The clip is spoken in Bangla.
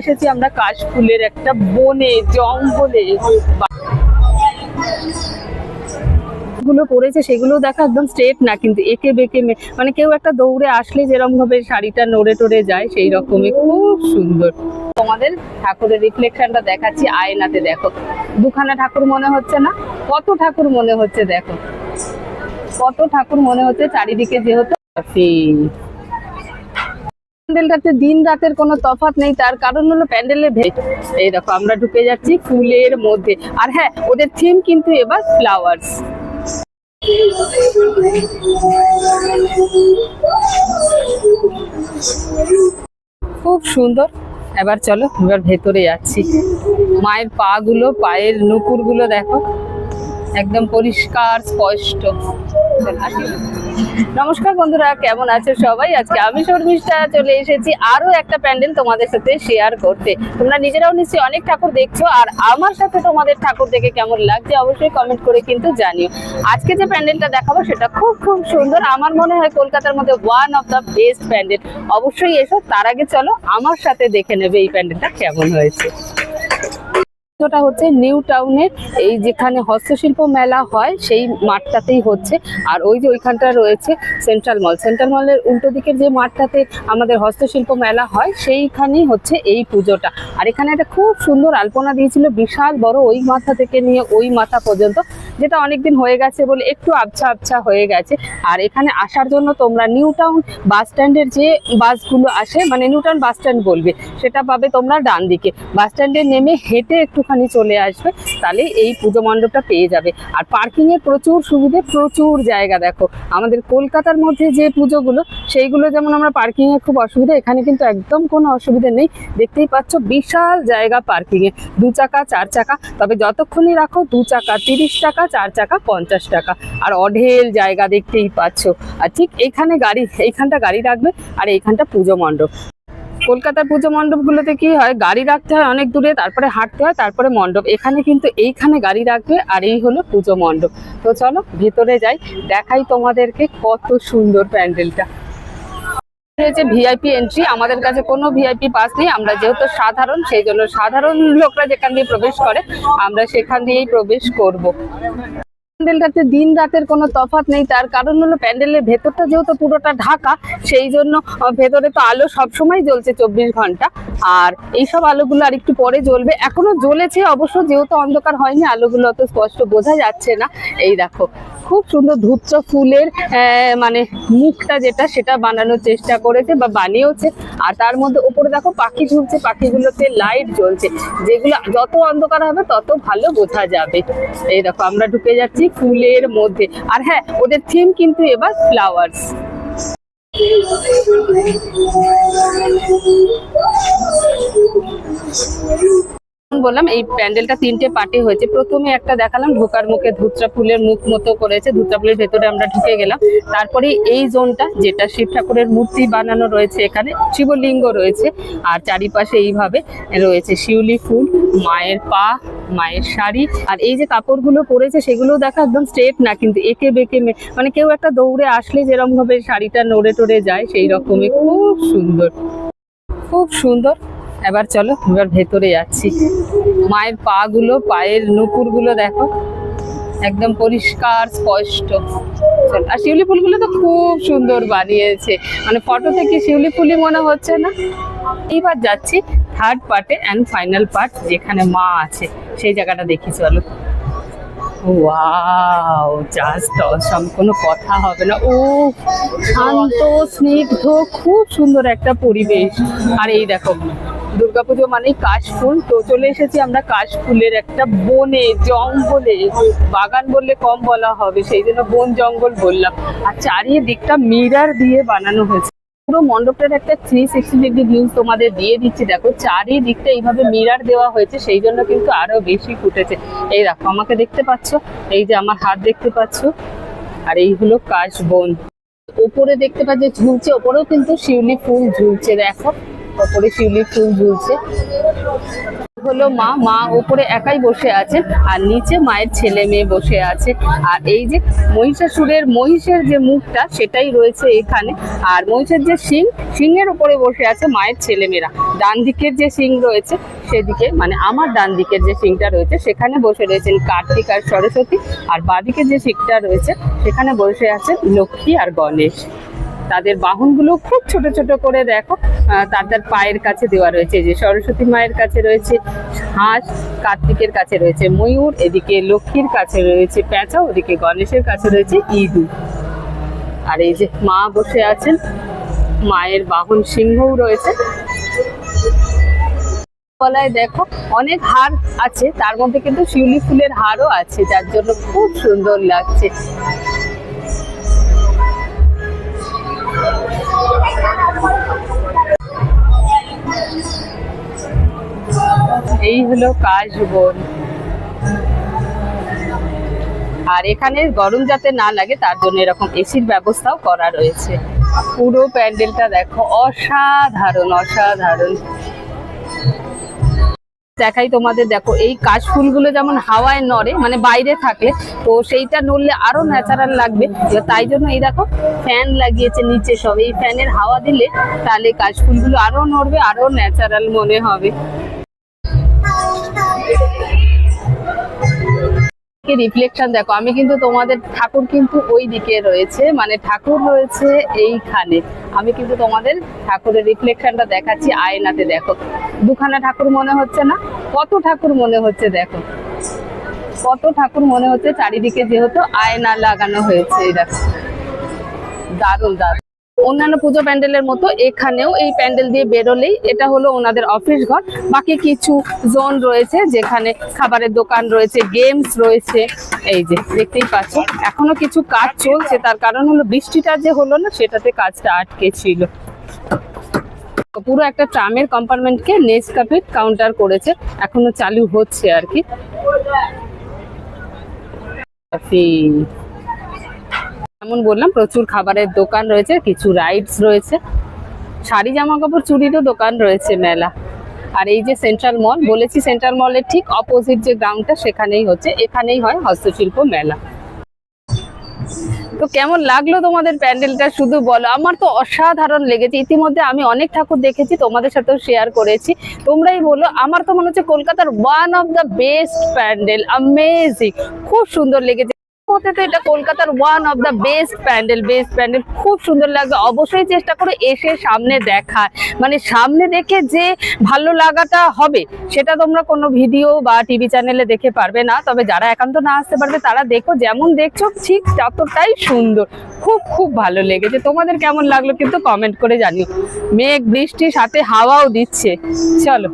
এসেছি আমরা কাশফুলের একটা বনে, জঙ্গলে। সেগুলো দেখা একদম স্ট্রেট না, কিন্তু একে বেঁকে মানে কেউ একটা দৌড়ে আসলে যেরকম ভাবে শাড়িটা নড়ে টড়ে যায় সেই রকমই খুব সুন্দর। তোমাদের ঠাকুরের রিফ্লেকশনটা দেখাচ্ছি, আয়নাতে দেখো। দুখানা ঠাকুর মনে হচ্ছে না, কত ঠাকুর মনে হচ্ছে দেখো। কত ঠাকুর মনে হচ্ছে চারিদিকে যেহেতু প্যান্ডেলটাতে দিন রাতের কোনো তফাৎ নেই, তার কারণ হলো প্যান্ডেলের ভে এই দেখো, আমরা ঢুকে যাচ্ছি ফুলের মধ্যে। আর হ্যাঁ ওদের থিম কিন্তু এবার ফ্লাওয়ার্স খুব সুন্দর। এবার চলো, এবার ভেতরে যাচ্ছি। মায়ের পা গুলো পায়ের নুপুরগুলো দেখো। একদম পরিষ্কার, স্পষ্ট। নমস্কার বন্ধুরা, কেমন আছো সবাই? আজকে আমি শর্মিষ্ঠা চলে এসেছি আরও একটা প্যান্ডেল তোমাদের সাথে শেয়ার করতে। তোমরা নিজেরাও নিশ্চয়ই অনেক ঠাকুর দেখছ, আর আমার সাথে তোমাদের ঠাকুর দেখে কেমন লাগছে অবশ্যই কমেন্ট করে কিন্তু জানিও। আজকে যে প্যান্ডেলটা দেখাবো সেটা খুব খুব সুন্দর। আমার মনে হয় কলকাতার মধ্যে one of the best pandal. অবশ্যই এসো, তার আগে চলো, আমার সাথে দেখে নেবে এই প্যান্ডেলটা কেমন হয়েছে। পুজোটা হচ্ছে নিউ টাউনের এই যেখানে হস্তশিল্প মেলা হয়, সেই মাঠটাতেই হচ্ছে। আর ওই যে ওইখানটা রয়েছে সেন্ট্রাল মল সেন্ট্রাল মলের উল্টো দিকের যে মাঠটাতে আমাদের হস্তশিল্প মেলা হয়, সেইখানেই হচ্ছে এই পুজোটা। আর এখানে একটা খুব সুন্দর আলপনা দিয়েছিল বিশাল বড় ওই মাথা থেকে নিয়ে ওই মাথা পর্যন্ত, যেটা অনেকদিন হয়ে গেছে বলে একটু আবছা আবছা হয়ে গেছে। আর এখানে আসার জন্য তোমরা নিউ টাউন বাস স্ট্যান্ডের যে বাসগুলো আসে মানে নিউ টাউন বাস স্ট্যান্ড বলবে, সেটা পাবে তোমরা ডান দিকে বাস স্ট্যান্ডে নেমে হেঁটে একটুখানি চলে আসবে, তাহলে এই পুজো মণ্ডপটা পেয়ে যাবে। আর পার্কিং এর প্রচুর সুবিধে, প্রচুর জায়গা দেখো। আমাদের কলকাতার মধ্যে যে পুজোগুলো, সেইগুলো যেমন আমরা পার্কিং এ খুব অসুবিধা, এখানে কিন্তু একদম কোনো অসুবিধা নেই। দেখতেই পাচ্ছ বিশাল জায়গা পার্কিং এ। দু চাকা, চার চাকা, তবে যতক্ষণই রাখো, দু চাকা, তিরিশ টাকা, চার চাকা, পঞ্চাশ টাকা। আর অঢেল জায়গা দেখতেই পাচ্ছ। আর ঠিক এখানে গাড়ি, এইখানটা গাড়ি রাখবে, আর এইখানটা পুজো মণ্ডপ। কলকাতার পুজো মণ্ডপগুলোতে কি হয়? গাড়ি রাখতে হয় অনেক দূরে, তারপরে হাঁটতে হয়, তারপরে মণ্ডপ। এখানে কিন্তু এইখানে গাড়ি রাখবে আর এই হলো পুজো মণ্ডপ। তো চলো, ভেতরে যাই, দেখাই তোমাদেরকে কত সুন্দর প্যান্ডেলটা। রয়েছে ভিআইপি এন্ট্রি আমাদের কাছে কোনো ভিআইপি পাস নেই, আমরা যেহেতু সাধারণ, সেই জন্য সাধারণ লোকরা যেখান দিয়ে প্রবেশ করে, আমরা সেখান দিয়েই প্রবেশ করব। প্যান্ডেলটাতে দিন রাতের কোনো তফাত নেই। তার কারণ হলো প্যান্ডেলের ভেতরটা যেহেতু পুরোটা ঢাকা, সেই জন্য ভেতরে তো আলো সবসময় জ্বলছে চব্বিশ ঘণ্টা। আর এইসব আলোগুলো আর একটু পরে জ্বলবে। এখনও জ্বলেছে অবশ্য, যেহেতু অন্ধকার হয়নি, আলোগুলো অত স্পষ্ট বোঝা যাচ্ছে না। এই দেখো খুব সুন্দর ধূপ্র ফুলের মানে মুখটা যেটা, সেটা বানানোর চেষ্টা করেছে বা বানিয়েওছে। আর তার মধ্যে উপরে দেখো পাখি ঝুলছে, পাখিগুলোতে লাইট জ্বলছে। যেগুলো যত অন্ধকার হবে, তত ভালো বোঝা যাবে। এই দেখো, আমরা ঢুকে যাচ্ছি ফুলের মধ্যে। আর হ্যাঁ ওদের থিম কিন্তু এবার ফ্লাওয়ার্স বললাম, এই প্যান্ডেলটা তিনটে পার্টে হয়েছে। প্রথমে একটা দেখালাম, ঢোকার মুখে ধুত্রা ফুলের মুখ মতো করেছে, ধুত্রা ফুলের ভেতরে আমরা ঢুকে গেলাম। তারপরে এই জোনটা, যেটা শিব ঠাকুরের মূর্তি বানানো রয়েছে এখানে, শিবলিঙ্গ রয়েছে, আর চারিপাশে এইভাবে রয়েছে শিউলি ফুল, মায়ের পা, মায়ের শাড়ি, আর এই যে কাপড়গুলো পরেছে, সেগুলো দেখা একদম স্ট্রেট না, কিন্তু একে বেঁকে মানে কেউ একটা দৌড়ে আসলে যেরকম ভাবে শাড়িটা নড়ে টড়ে যায় সেই রকমই খুব সুন্দর। খুব সুন্দর। এবার চলো এবার ভেতরে যাচ্ছি। মায়ের পা গুলো পায়ের নুপুরগুলো দেখো। একদম পরিষ্কার, স্পষ্ট। আর শিউলি ফুলগুলো তো খুব সুন্দর বানিয়েছে। মানে ফটো থেকে শিউলি ফুলই মনে হচ্ছে না। এইবার যাচ্ছি থার্ড পার্টে অ্যান্ড ফাইনাল পার্ট যেখানে মা আছে। সেই জায়গাটা দেখি, চলো। ওয়াও জাস্ট কোনো কথা হবে না। ও, শান্ত, স্নিগ্ধ, খুব সুন্দর একটা পরিবেশ। আর এই দেখো দুর্গাপুজো মানেই কাশফুল। তো চলে এসেছি আমরা কাশফুলের একটা বনে, জঙ্গলে। বাগান বললে কম বলা হবে, সেই জন্য বন জঙ্গল বললাম। আর চারিদিকটা মিরার দিয়ে বানানো হয়েছে। পুরো মণ্ডপটার একটা থ্রি সিক্সটি ডিগ্রি ভিউ তোমাদের দিয়ে দিচ্ছি। দেখো, চারিদিকটা এইভাবে মিরার দেওয়া হয়েছে, সেই জন্য কিন্তু আরও বেশি ফুটেছে। এই দেখো, আমাকে দেখতে পাচ্ছ? এই যে আমার হাত দেখতে পাচ্ছ? আর এই হলো কাশবন ওপরে দেখতে পাচ্ছ, ঝুলছে। ওপরেও কিন্তু শিউলি ফুল ঝুলছে, দেখো। ওপরে শিউলি ফুল ঝুলছে। হলো মা মা ওপরে একাই বসে আছেন আর নিচে মায়ের ছেলে মেয়ে বসে আছে। আর এই যে মহিষাসুরের, মহিষের যে মুখটা সেটাই রয়েছে এখানে। আর মহিষের যে সিং সিংহের উপরে বসে আছে মায়ের ছেলে মেয়েরা। ডান দিকের যে সিং রয়েছে সেদিকে মানে আমার ডান দিকের যে সিংটা রয়েছে সেখানে বসে রয়েছেন কার্তিক আর সরস্বতী। আর বাদিকে যে সিংটা রয়েছে সেখানে বসে আছেন লক্ষ্মী আর গণেশ। তাদের বাহনগুলো খুব ছোট ছোট করে দেখো। তাদের পায়ের কাছে দেওয়া রয়েছে যে সরস্বতী মায়ের কাছে রয়েছে, হাঁস কার্তিকের কাছে রয়েছে, ময়ূর, এদিকে লক্ষ্মীর কাছে রয়েছে পেঁচা ওদিকে গণেশের কাছে রয়েছে ইঁদু আর এই যে মা বসে আছেন, মায়ের বাহন সিংহও রয়েছে। গলায় দেখো, অনেক হার আছে, তার মধ্যে কিন্তু শিউলি ফুলের হারও আছে, যার জন্য খুব সুন্দর লাগছে। এই হলো কাশবন আর এখানে গরম যাতে না লাগে, তার জন্য এরকম এসির ব্যবস্থাও করা রয়েছে। পুরো প্যান্ডেলটা দেখো, অসাধারণ অসাধারণ। দেখাই তোমাদের, দেখো এই কাশ ফুলগুলো যেমন হাওয়ায় নড়ে মানে বাইরে থাকলে, তো সেইটা নড়লে আরও ন্যাচারাল লাগবে। তাই জন্য এই দেখো ফ্যান লাগিয়েছে নিচে সব। এই ফ্যানের হাওয়া দিলে তাহলে কাশ ফুলগুলো আরও নড়বে, আরও ন্যাচারাল মনে হবে। রিফ্লেকশন দেখো, আমি কিন্তু তোমাদের ঠাকুর কিন্তু ওই দিকে রয়েছে মানে ঠাকুর রয়েছে এইখানে। আমি কিন্তু তোমাদের ঠাকুরের রিফ্লেকশনটা দেখাচ্ছি আয়নাতে, দেখো। দুখানা ঠাকুর মনে হচ্ছে না? কত ঠাকুর মনে হচ্ছে, দেখো। কত ঠাকুর মনে হচ্ছে? চারিদিকে যেহেতু আয়না লাগানো হয়েছে, এই দেখো। দারুণ দারুণ। অন্যান্য পুজো প্যান্ডেলের মতো এখানেও এই প্যান্ডেল দিয়ে বেরোলেই এটা হলো ওনাদের অফিস ঘর। বাকি কিছু জোন রয়েছে যেখানে খাবারের দোকান রয়েছে গেমস রয়েছে, এই যে দেখতেই পাচ্ছ এখনও কিছু কাজ চলছে, তার কারণ হলো বৃষ্টিটা যে হলো না, সেটাতে কাজটা আটকে ছিল। পুরো একটা ট্রামের কম্পার্টমেন্টকে নেসকাফে কাউন্টার করেছে, এখনও চালু হচ্ছে আর কি। যেমন বললাম, প্রচুর খাবারের দোকান রয়েছে, কিছু রাইডস রয়েছে। শাড়ি জামা কাপড় চুড়িরও দোকান রয়েছে মেলা। আর এই যে সেন্ট্রাল মল বলেছি সেন্ট্রাল মলের ঠিক অপোজিট যে গ্রাউন্ডটা সেখানেই হচ্ছে, এখানেই হয় হস্তশিল্প মেলা। তো কেমন লাগল তোমাদের প্যান্ডেলটা? শুধু বলো, আমার তো অসাধারণ লেগেছে। ইতিমধ্যে আমি অনেক ঠাকুর দেখেছি, তোমাদের সাথেও শেয়ার করেছি। তোমরাই বলো, আমার তো মনে হচ্ছে কলকাতার one of the best pandal amazing খুব সুন্দর লেগেছে। এটা কলকাতার one of the best pandal best pandal খুব সুন্দর লাগবে। অবশ্যই চেষ্টা এসে সামনে মানে সামনে দেখে যে ভালো লাগাটা হবে, সেটা তোমরা কোনো ভিডিও বা টিভি চ্যানেলে দেখে পারবে না। তবে যারা একান্ত না আসতে পারবে, তারা দেখো, যেমন দেখছ, ঠিক ততটাই সুন্দর। খুব খুব ভালো লেগেছে। তোমাদের কেমন লাগল কিন্তু কমেন্ট করে জানিও। মেঘ, বৃষ্টির সাথে হাওয়াও দিচ্ছে। চলো।